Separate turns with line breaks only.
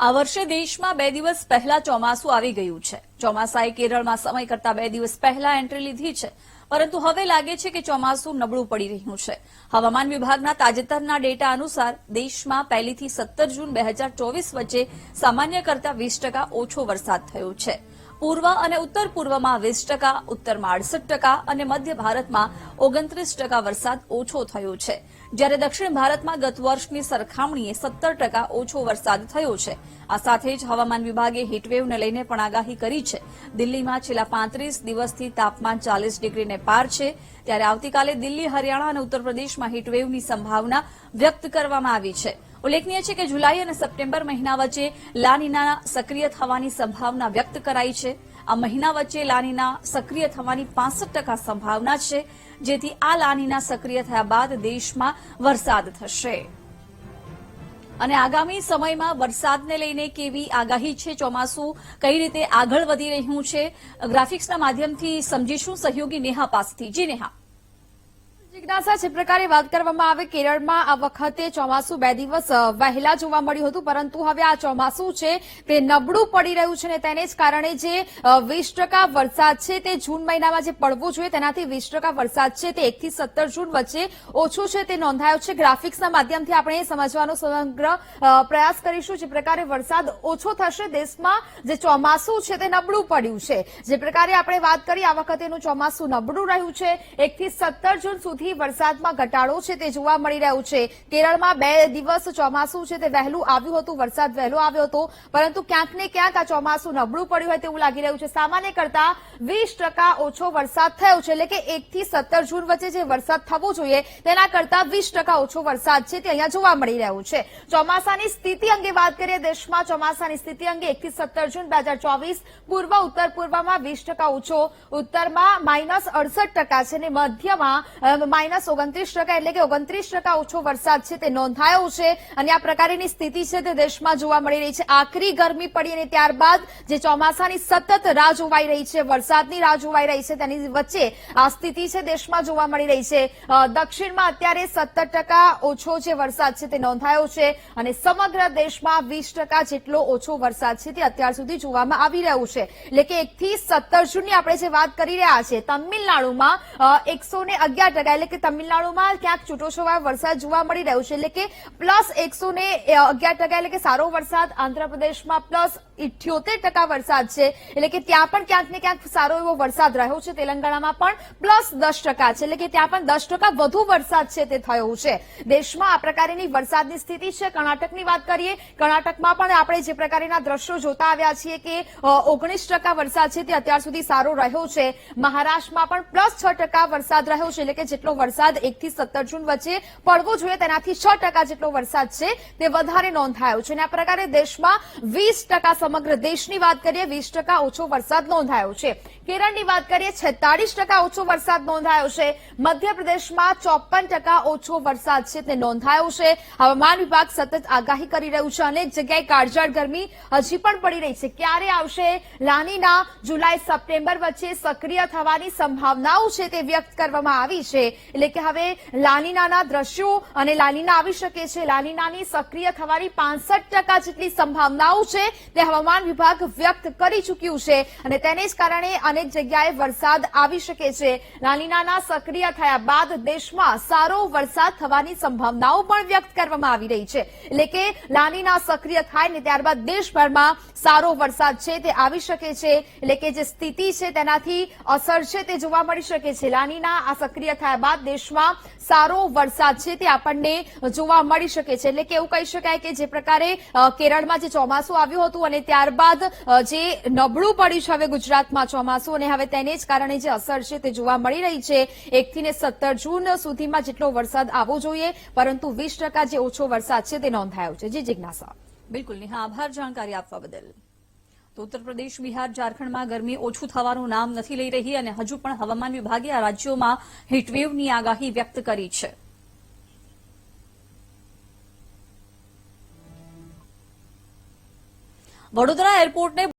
આ વર્ષે દેશમાં બે દિવસ પહેલા ચોમાસું આવી ગયું છે. ચોમાસાએ કેરળમાં સમય કરતા બે દિવસ પહેલા એન્ટ્રી લીધી છે. પરંતુ હવે લાગે છે કે ચોમાસું નબળું પડી રહ્યું છે. હવામાન વિભાગના તાજેતરના ડેટા અનુસાર દેશમાં પહેલીથી સત્તર જૂન બે વચ્ચે સામાન્ય કરતા વીસ ઓછો વરસાદ થયો છે. પૂર્વ અને ઉત્તર પૂર્વમાં વીસ ટકા, ઉત્તરમાં અડસઠ ટકા અને મધ્ય ભારતમાં ઓગણત્રીસ ટકા વરસાદ ઓછો થયો છે. જ્યારે દક્ષિણ ભારતમાં ગત વર્ષની સરખામણીએ સત્તર ટકા ઓછો વરસાદ થયો છે. આ સાથે જ હવામાન વિભાગે હીટવેવને લઈને પણ આગાહી કરી છે. દિલ્હીમાં છેલ્લા પાંત્રીસ દિવસથી તાપમાન ચાલીસ ડિગ્રીને પાર છે. ત્યારે આવતીકાલે દિલ્હી, હરિયાણા અને ઉત્તર પ્રદેશમાં હીટવેવની સંભાવના વ્યક્ત કરવામાં આવી છે. ઉલ્લેખનીય છે કે જુલાઈ અને સપ્ટેમ્બર મહિના વચ્ચે લાનીના સક્રિય થવાની સંભાવના વ્યક્ત કરાઈ છે. આ મહિના વચ્ચે લાનીના સક્રિય થવાની પાસઠ સંભાવના છે, જેથી આ લાનીના સક્રિય થયા બાદ દેશમાં વરસાદ થશે. અને આગામી સમયમાં વરસાદને લઈને કેવી આગાહી છે, ચોમાસું કઈ રીતે આગળ વધી રહ્યું છે, ગ્રાફિક્સના માધ્યમથી સમજીશું સહયોગી નેહા પાસેથી. જી નેહા.
જિજ્ઞાસા જે પ્રકારે વાત કરવામાં આવે કેરળમાં આ વખતે ચોમાસું બે દિવસ વહેલા જોવા મળ્યું હતું, પરંતુ હવે આ ચોમાસું છે, તે નબળું પડી રહ્યું છે અને તેને જ કારણે જે વીસ વરસાદ છે તે જૂન મહિનામાં જે પડવું જોઈએ તેનાથી વીસ વરસાદ છે તે એકથી સત્તર જૂન વચ્ચે ઓછું છે તે નોંધાયો છે. ગ્રાફિક્સના માધ્યમથી આપણે સમજવાનો સમગ્ર પ્રયાસ કરીશું જે પ્રકારે વરસાદ ઓછો થશે દેશમાં, જે ચોમાસું છે તે નબળું પડ્યું છે. જે પ્રકારે આપણે વાત કરી, આ વખતેનું ચોમાસું નબળું રહ્યું છે, એકથી સત્તર જૂન સુધી વરસાદમાં ઘટાડો છે તે જોવા મળી રહ્યું છે. કેરળમાં બે દિવસ ચોમાસું છે તે વહેલું આવ્યું હતું, વરસાદ વહેલો આવ્યો હતો, પરંતુ ક્યાંક ને ક્યાંક આ ચોમાસું નબળું પડ્યું હોય તેવું લાગી રહ્યું છે. સામાન્ય કરતા વીસ ઓછો વરસાદ થયો છે, એટલે કે એકથી સત્તર જૂન વચ્ચે જે વરસાદ થવો જોઈએ તેના કરતા વીસ ઓછો વરસાદ છે તે અહીંયા જોવા મળી રહ્યું છે. ચોમાસાની સ્થિતિ અંગે વાત કરીએ, દેશમાં ચોમાસાની સ્થિતિ અંગે એકથી સત્તર જૂન બે પૂર્વ ઉત્તર પૂર્વમાં વીસ ઓછો, ઉત્તરમાં માઇનસ અડસઠ છે અને મધ્યમાં માઇનસ ઓગણત્રીસ ટકા એટલે કે ઓગણત્રીસ ટકા ઓછો વરસાદ છે તે નોંધાયો છે અને આ પ્રકારની સ્થિતિ છે તે દેશમાં જોવા મળી રહી છે. આખરી ગરમી પડી અને ત્યારબાદ જે ચોમાસાની સતત રાહ જોવાઈ રહી છે, વરસાદની રાહ જોવાઈ રહી છે, તેની વચ્ચે આ સ્થિતિ છે દેશમાં જોવા મળી રહી છે. દક્ષિણમાં અત્યારે સત્તર ટકા ઓછો જે વરસાદ છે તે નોંધાયો છે અને સમગ્ર દેશમાં વીસ ટકા જેટલો ઓછો વરસાદ છે તે અત્યાર સુધી જોવામાં આવી રહ્યું છે. એટલે કે એકથી સત્તર જૂનની આપણે જે વાત કરી રહ્યા છીએ, તમિલનાડુમાં એકસો ને અગિયાર ટકા એટલે કે તમિલનાડુમાં ક્યાંક છૂટોછવાયો વરસાદ જોવા મળી રહ્યો છે. એટલે કે પ્લસ એકસો ને અગિયાર ટકા એટલે કે સારો વરસાદ આંધ્રપ્રદેશમાં પ્લસ ઇઠ્યોતેર વરસાદ છે. એટલે કે ત્યાં પણ ક્યાંક ને ક્યાંક સારો એવો વરસાદ રહ્યો છે. તેલંગાણામાં પણ પ્લસ દસ ટકા છે. એટલે કે ત્યાં પણ દસ વધુ વરસાદ છે તે થયો છે. દેશમાં આ પ્રકારની વરસાદની સ્થિતિ છે. કર્ણાટકની વાત કરીએ, કર્ણાટકમાં પણ આપણે જે પ્રકારના દ્રશ્યો જોતા આવ્યા છીએ કે ઓગણીસ ટકા વરસાદ છે તે અત્યાર સુધી સારો રહ્યો છે. મહારાષ્ટ્રમાં પણ પ્લસ છ ટકા વરસાદ રહ્યો છે. એટલે કે જેટલો વરસાદ એકથી સત્તર જૂન વચ્ચે પડવો જોઈએ, તેનાથી છ ટકા જેટલો વરસાદ છે તે વધારે નોંધાયો છે. અને આ પ્રકારે દેશમાં વીસ ટકા સમગ્ર દેશની વાત કરીએ, વીસ ટકા ઓછો વરસાદ નોંધાયો છે. કેરળની વાત કરીએ, છેતાળીસ ટકા ઓછો વરસાદ નોંધાયો છે. મધ્યપ્રદેશમાં ચોપન ટકા ઓછો વરસાદ છે તે નોંધાયો છે. હવામાન વિભાગ સતત આગાહી કરી રહ્યું છે અનેક જગ્યાએ કાળઝાળ ગરમી હજી પણ પડી રહી છે. ક્યારે આવશે? લાનીના જુલાઈ, સપ્ટેમ્બર વચ્ચે સક્રિય થવાની સંભાવનાઓ છે તે વ્યક્ત કરવામાં આવી છે. એટલે કે હવે લાનીનાના દ્રશ્યો અને લાનીના આવી શકે છે. લાનીનાની સક્રિય થવાની પાંસઠ ટકા જેટલી સંભાવનાઓ છે તે હવામાન વિભાગ વ્યક્ત કરી ચૂક્યું છે. અને તેને જ કારણે અનેક જગ્યાએ વરસાદ આવી શકે છે. લાનીનાના સક્રિય થયા બાદ દેશમાં સારો વરસાદ થવાની સંભાવનાઓ પણ વ્યક્ત કરવામાં આવી રહી છે. એટલે કે લાનીના સક્રિય થાય ને ત્યારબાદ દેશભરમાં સારો વરસાદ છે તે આવી શકે છે. એટલે કે જે સ્થિતિ છે તેનાથી અસર છે તે જોવા મળી શકે છે. લાનીના આ સક્રિય થયા બાદ દેશમાં સારો વરસાદ છે તે આપણને જોવા મળી શકે છે. એટલે કે એવું કહી શકાય કે જે પ્રકારે કેરળમાં જે ચોમાસું આવ્યું હતું અને ત્યારબાદ જે નબળું પડ્યું છે હવે ગુજરાતમાં ચોમાસું અને હવે તેને જ કારણે જે અસર છે તે જોવા મળી રહી છે. એકથી ને સત્તર જૂન સુધીમાં જેટલો વરસાદ આવવો જોઈએ, પરંતુ વીસ જે ઓછો વરસાદ છે તે નોંધાયો છે. જી, જિજ્ઞાસા.
બિલકુલ નિહા. આભાર જાણકારી આપવા બદલ. ઉત્તર પ્રદેશ બિહાર, ઝારખંડમાં ગરમી ઓછું થવાનું નામ નથી લઈ રહી અને હજુ પણ હવામાન વિભાગે આ રાજ્યોમાં હીટવેવની આગાહી વ્યક્ત કરી છે. વડોદરા એરપોર્ટને